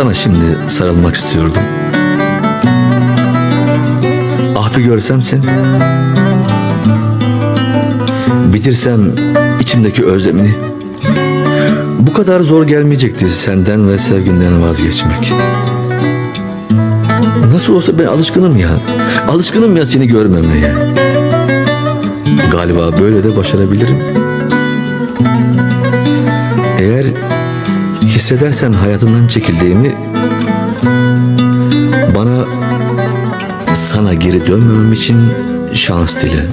Sana şimdi sarılmak istiyordum. Ah bir görsem seni. Bitirsem içimdeki özlemini. Bu kadar zor gelmeyecekti senden ve sevginden vazgeçmek. Nasıl olsa ben alışkınım ya. Alışkınım ya seni görmemeye. Galiba böyle de başarabilirim. Eğer hissedersen hayatından çekildiğimi bana sana geri dönmemem için şans dile.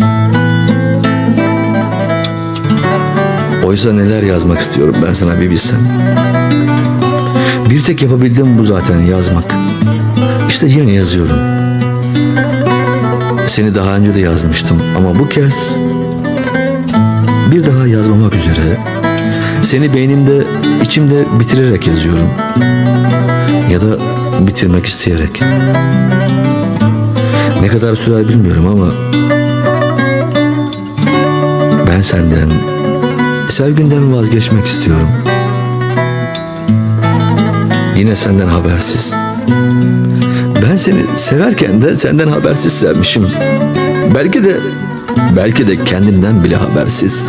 Oysa neler yazmak istiyorum ben sana bir bilsen. Bir tek yapabildiğim bu zaten yazmak. İşte yine yazıyorum. Seni daha önce de yazmıştım ama bu kez bir daha yazmamak üzere seni beynimde, içimde bitirerek yazıyorum. Ya da bitirmek isteyerek. Ne kadar sürer bilmiyorum ama ben senden, sevginden vazgeçmek istiyorum. Yine senden habersiz. Ben seni severken de senden habersiz sevmişim. Belki de belki de kendimden bile habersiz.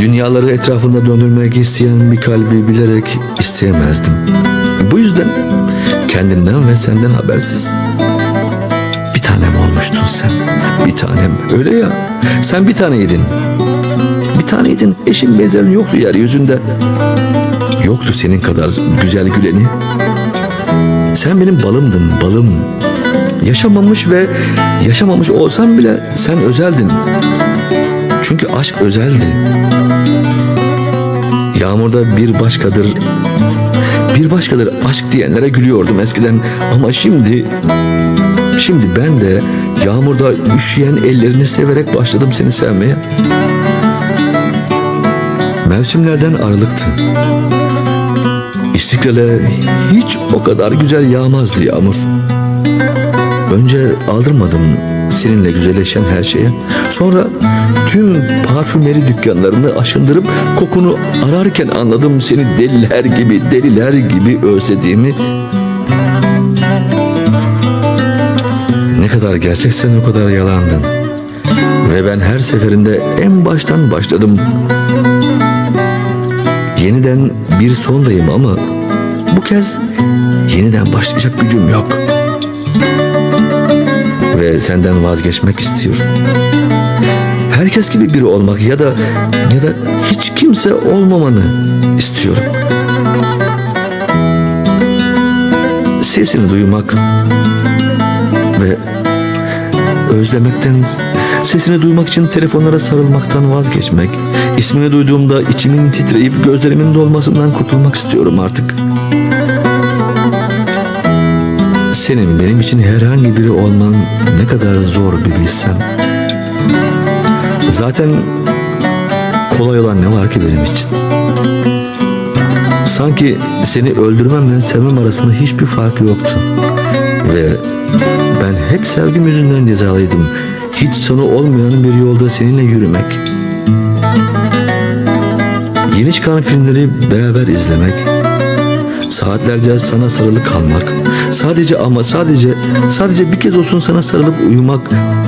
Dünyaları etrafında döndürmek isteyen bir kalbi bilerek isteyemezdim. Bu yüzden kendimden ve senden habersiz. Bir tanem olmuştun sen. Bir tanem. Öyle ya. Sen bir taneydin. Bir taneydin. Eşin benzerin yoktu yeryüzünde. Yoktu senin kadar güzel güleni. Sen benim balımdın, balım. Yaşamamış ve yaşamamış olsam bile sen özeldin. Aşk özeldi. Yağmurda bir başkadır, bir başkadır aşk diyenlere gülüyordum eskiden. Ama şimdi, şimdi ben de yağmurda üşüyen ellerini severek başladım seni sevmeye. Mevsimlerden aralıktı. İstiklale hiç o kadar güzel yağmazdı yağmur. Önce aldırmadım seninle güzelleşen her şeye. Sonra tüm parfümeri dükkanlarını aşındırıp kokunu ararken anladım seni deliler gibi, deliler gibi özlediğimi. Ne kadar gerçeksen o kadar yalandın. Ve ben her seferinde en baştan başladım. Yeniden bir sondayım ama bu kez yeniden başlayacak gücüm yok. Ve senden vazgeçmek istiyorum. Herkes gibi biri olmak ya da ya da hiç kimse olmamanı istiyorum. Sesini duymak ve özlemekten sesini duymak için telefonlara sarılmaktan vazgeçmek, ismini duyduğumda içimin titreyip gözlerimin dolmasından kurtulmak istiyorum artık. Senin benim için herhangi biri olman ne kadar zor bir bilsem. Zaten kolay olan ne var ki benim için? Sanki seni öldürmemle sevmem arasında hiçbir fark yoktu. Ve ben hep sevgim yüzünden cezalıydım. Hiç sonu olmayan bir yolda seninle yürümek. Yeni çıkan filmleri beraber izlemek. Saatlerce sana sarılı kalmak. Sadece ama sadece sadece bir kez olsun sana sarılıp uyumak.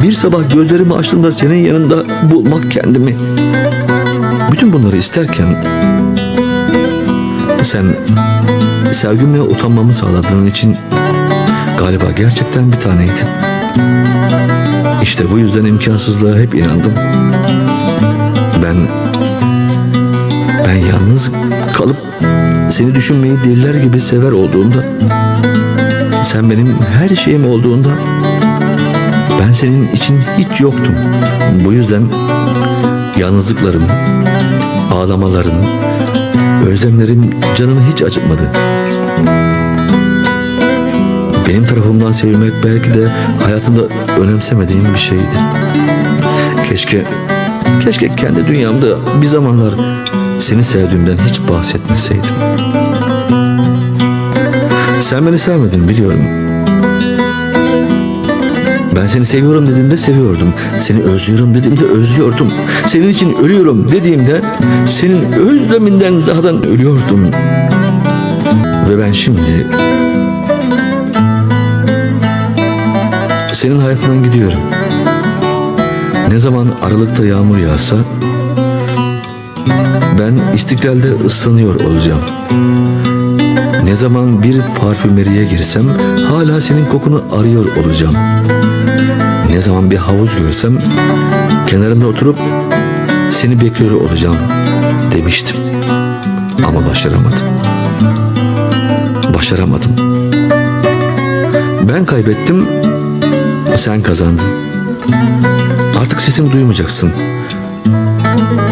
Bir sabah gözlerimi açtığımda senin yanında bulmak kendimi. Bütün bunları isterken sen sevgimle utanmamı sağladığın için galiba gerçekten bir taneydin. İşte bu yüzden imkansızlığa hep inandım. Ben ben yalnız kalıp seni düşünmeyi deliler gibi sever olduğumda sen benim her şeyim olduğunda ben senin için hiç yoktum. Bu yüzden yalnızlıklarım, ağlamalarım, özlemlerim canını hiç acıtmadı. Benim tarafımdan sevilmek belki de hayatımda önemsemediğim bir şeydi. Keşke, keşke kendi dünyamda bir zamanlar seni sevdiğimden hiç bahsetmeseydim. Sen beni sevmedin biliyorum. Ben seni seviyorum dediğimde seviyordum. Seni özlüyorum dediğimde özlüyordum. Senin için ölüyorum dediğimde senin özleminden zaten ölüyordum. Ve ben şimdi senin hayatından gidiyorum. Ne zaman aralıkta yağmur yağsa ben istiklalde ıslanıyor olacağım. Ne zaman bir parfümeriye girsem hala senin kokunu arıyor olacağım. Ne zaman bir havuz görsem kenarında oturup seni bekliyor olacağım demiştim. Ama başaramadım. Başaramadım. Ben kaybettim, sen kazandın. Artık sesimi duymayacaksın.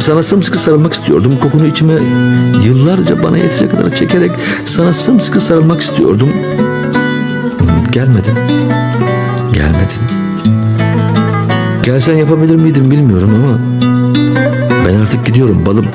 Sana sımsıkı sarılmak istiyordum. Kokunu içime yıllarca bana yetecek kadar çekerek sana sımsıkı sarılmak istiyordum. Gelmedin. Gelmedin. Gelsen yapabilir miydim bilmiyorum ama ben artık gidiyorum balım.